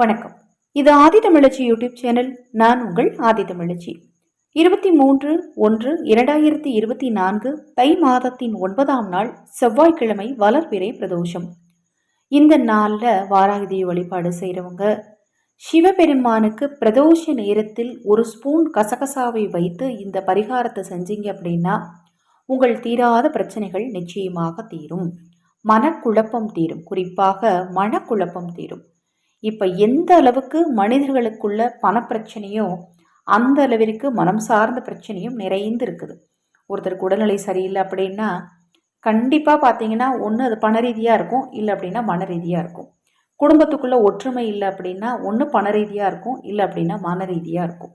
வணக்கம். இது ஆதி தமிழச்சி YouTube channel. நான் உங்கள் ஆதி தமிழச்சி. இருபத்தி மூன்று ஒன்று இரண்டாயிரத்தி இருபத்தி நான்கு தை மாதத்தின் ஒன்பதாம் நாள் செவ்வாய்க்கிழமை வளர்பிறை பிரதோஷம். இந்த நாளில் வாராகி வழிபாடு செய்கிறவங்க சிவபெருமானுக்கு பிரதோஷ நேரத்தில் ஒரு ஸ்பூன் கசகசாவை வைத்து இந்த பரிகாரத்தை செஞ்சீங்க அப்படின்னா உங்கள் தீராத பிரச்சனைகள் நிச்சயமாக தீரும். மனக்குழப்பம் தீரும். குறிப்பாக மனக்குழப்பம் தீரும். இப்போ எந்த அளவுக்கு மனிதர்களுக்குள்ள பணப்பிரச்சனையோ அந்த அளவிற்கு மனம் சார்ந்த பிரச்சனையும் நிறைந்து இருக்குது. ஒருத்தருக்கு உடல்நிலை சரியில்லை அப்படின்னா கண்டிப்பாக பார்த்தீங்கன்னா ஒன்று அது பண ரீதியாக இருக்கும் இல்லை அப்படின்னா மன ரீதியாக இருக்கும். குடும்பத்துக்குள்ளே ஒற்றுமை இல்லை அப்படின்னா ஒன்று பண ரீதியாக இருக்கும் இல்லை அப்படின்னா மன ரீதியாக இருக்கும்.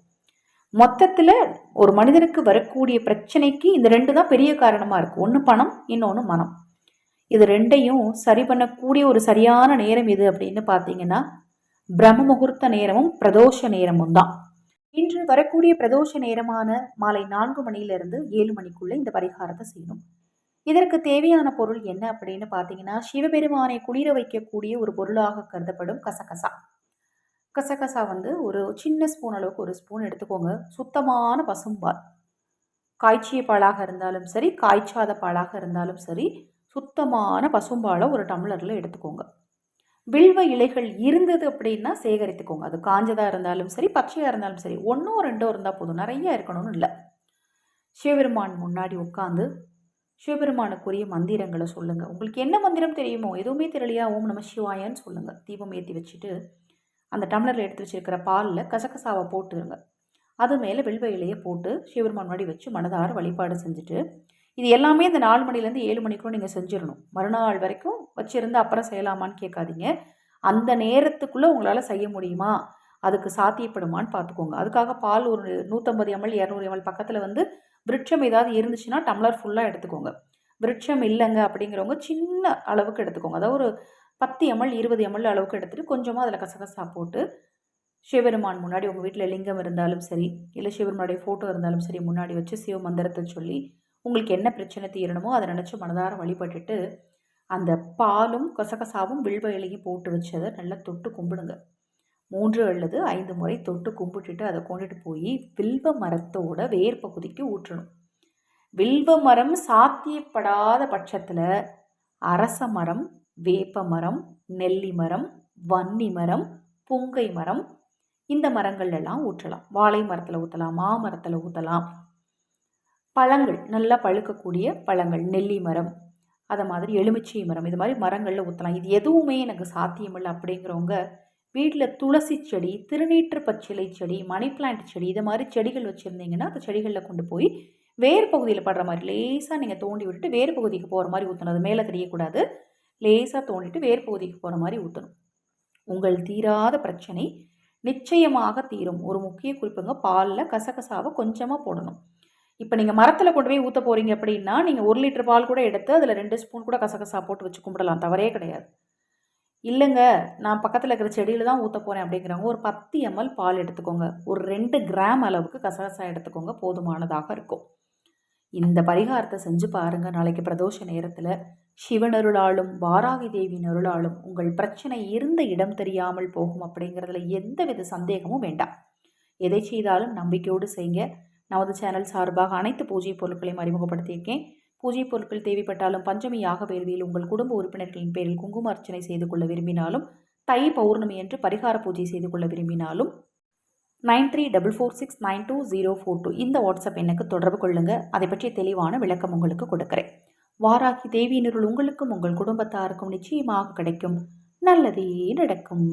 மொத்தத்தில் ஒரு மனிதனுக்கு வரக்கூடிய பிரச்சனைக்கு இந்த ரெண்டு தான் பெரிய காரணமாக இருக்குது ஒன்று பணம் இன்னொன்று மனம். இது ரெண்டையும் சரி பண்ணக்கூடிய ஒரு சரியான நேரம் எது அப்படின்னு பார்த்தீங்கன்னா பிரம்ம முகூர்த்த நேரமும் பிரதோஷ நேரமும் தான். இன்று வரக்கூடிய பிரதோஷ நேரமான மாலை நான்கு மணியிலிருந்து ஏழு மணிக்குள்ளே இந்த பரிகாரத்தை செய்யணும். இதற்கு தேவையான பொருள் என்ன அப்படின்னு பார்த்தீங்கன்னா சிவபெருமானை குளிர வைக்கக்கூடிய ஒரு பொருளாக கருதப்படும் கசகசா. கசகசா வந்து ஒரு சின்ன ஸ்பூன் அளவுக்கு ஒரு ஸ்பூன் எடுத்துக்கோங்க. சுத்தமான பசும்பால் காய்ச்சிய பாலாக இருந்தாலும் சரி காய்ச்சாத பாலாக இருந்தாலும் சரி சுத்தமான பசும்பாலை ஒரு டம்ளரில் எடுத்துக்கோங்க. வில்வ இலைகள் இருந்தது அப்படின்னா சேகரித்துக்கோங்க. அது காஞ்சதாக இருந்தாலும் சரி பச்சையாக இருந்தாலும் சரி ஒன்றோ ரெண்டோ இருந்தால் போதும். நிறைய இருக்கணும்னு இல்லை. சிவபெருமான் முன்னாடி உட்காந்து சிவபெருமானுக்குரிய மந்திரங்களை சொல்லுங்கள் உங்களுக்கு என்ன மந்திரம் தெரியுமோ எதுவுமே தெரியலையா? ஓம் நம சிவாயன்னு சொல்லுங்கள் தீபம் ஏற்றி வச்சுட்டு அந்த டம்ளரில் எடுத்து வச்சுருக்கிற பாலில் கசகசாவை போட்டுருங்க. அது மேலே வில்வ இலையை போட்டு சிவபெருமான் முன்னாடி வச்சு மனதார வழிபாடு செஞ்சுட்டு இது எல்லாமே இந்த நாலு மணிலேருந்து ஏழு மணிக்குள்ள நீங்கள் செஞ்சிடணும். மறுநாள் வரைக்கும் வச்சுருந்து அப்புறம் செய்யலாமான்னு கேட்காதீங்க. அந்த நேரத்துக்குள்ளே உங்களால் செய்ய முடியுமா? அதுக்கு சாத்தியப்படுமான்னு பார்த்துக்கோங்க அதுக்காக பால் ஒரு நூற்றம்பது எம்எல் இரநூறு எம்எல் பக்கத்தில் வந்து விருட்சம் ஏதாவது இருந்துச்சுன்னா டம்ளர் ஃபுல்லாக எடுத்துக்கோங்க. விருட்சம் இல்லைங்க அப்படிங்கிறவங்க சின்ன அளவுக்கு எடுத்துக்கோங்க. அதாவது ஒரு பத்து எம்எல் இருபது எம்எல் அளவுக்கு எடுத்துகிட்டு கொஞ்சமாக அதில் கசகசா போட்டு சிவபெருமான் முன்னாடி உங்கள் வீட்டில் லிங்கம் இருந்தாலும் சரி இல்லை சிவபெருமானுடைய ஃபோட்டோ இருந்தாலும் சரி முன்னாடி வச்சு சிவ மந்திரத்தை சொல்லி உங்களுக்கு என்ன பிரச்சனை தீரணுமோ அதை நினச்சி மனதார வழிபட்டுட்டு அந்த பாலும் கசகசாவும் வில்வ இலையும் போட்டு வச்சதை நல்லா தொட்டு கும்பிடுங்க. மூன்று அல்லது ஐந்து முறை தொட்டு கும்பிட்டுட்டு அதை கொண்டுட்டு போய் வில்வ மரத்தோட வேர் பகுதிக்கு ஊற்றணும். வில்வ மரம் சாத்தியப்படாத பட்சத்தில் அரச மரம் வேப்ப மரம் நெல்லி மரம் வன்னி மரம் புங்கை மரம் இந்த மரங்கள் எல்லாம் ஊற்றலாம். வாழை மரத்தில் ஊற்றலாம் மாமரத்தில் ஊற்றலாம் பழங்கள் நல்லா பழுக்கக்கூடிய பழங்கள். நெல்லி மரம் அதை மாதிரி எலுமிச்சை மரம் இது மாதிரி மரங்களில் ஊற்றலாம் இது எதுவுமே எனக்கு சாத்தியமில்லை அப்படிங்கிறவங்க வீட்டில் துளசி செடி திருநீற்று பச்சிலை செடி மணி பிளான்ட் செடி இது மாதிரி செடிகள் வச்சுருந்தீங்கன்னா அந்த செடிகளில் கொண்டு போய் வேர் பகுதியில் படுற மாதிரி லேசாக நீங்கள் தோண்டி விட்டுட்டு வேர் பகுதிக்கு போகிற மாதிரி ஊற்றணும் அது மேலே தெரியக்கூடாது. லேசாக தோண்டிட்டு வேர் பகுதிக்கு போகிற மாதிரி ஊற்றணும் உங்கள் தீராத பிரச்சனை நிச்சயமாக தீரும். ஒரு முக்கிய குறிப்புங்க பாலில் கசகசாவை கொஞ்சமாக போடணும். இப்போ நீங்கள் மரத்தில் கொண்டு போய் ஊற்ற போகிறீங்க அப்படின்னா நீங்கள் ஒரு லிட்டர் பால் கூட எடுத்து அதில் ரெண்டு ஸ்பூன் கூட கசகசா போட்டு வச்சு கும்பிடலாம். தவறே கிடையாது. இல்லைங்க நான் பக்கத்தில் இருக்கிற செடியில் தான் ஊற்ற போகிறேன் அப்படிங்கிறவங்க ஒரு பத்து எம்எல் பால் எடுத்துக்கோங்க. ஒரு ரெண்டு கிராம் அளவுக்கு கசகசா எடுத்துக்கோங்க. போதுமானதாக இருக்கும். இந்த பரிகாரத்தை செஞ்சு பாருங்கள் நாளைக்கு பிரதோஷ நேரத்தில் சிவனருளாலும் வாராகி தேவியின் அருளாலும் உங்கள் பிரச்சனை இருந்த இடம் தெரியாமல் போகும் அப்படிங்கிறதுல எந்தவித சந்தேகமும் வேண்டாம். எதை செய்தாலும் நம்பிக்கையோடு செய்யுங்க. நமது சேனல் சார்பாக அனைத்து பூஜை பொருட்களையும் அறிமுகப்படுத்தியிருக்கேன். பூஜை பொருட்கள் தேவைப்பட்டாலும் பஞ்சமி யாக வேள்வியில் உங்கள் குடும்ப உறுப்பினர்களின் பேரில் குங்கும அர்ச்சனை செய்து கொள்ள விரும்பினாலும் தை பௌர்ணமி என்று பரிகார பூஜை செய்து கொள்ள விரும்பினாலும் nine three double four six nine two zero four two இந்த வாட்ஸ்அப் எனக்கு தொடர்பு கொள்ளுங்கள் அதை பற்றிய தெளிவான விளக்கம் உங்களுக்கு கொடுக்குறேன். வாராகி தேவியினருள் உங்களுக்கும் உங்கள் குடும்பத்தாருக்கும் நிச்சயமாக கிடைக்கும். நல்லதே நடக்கும்.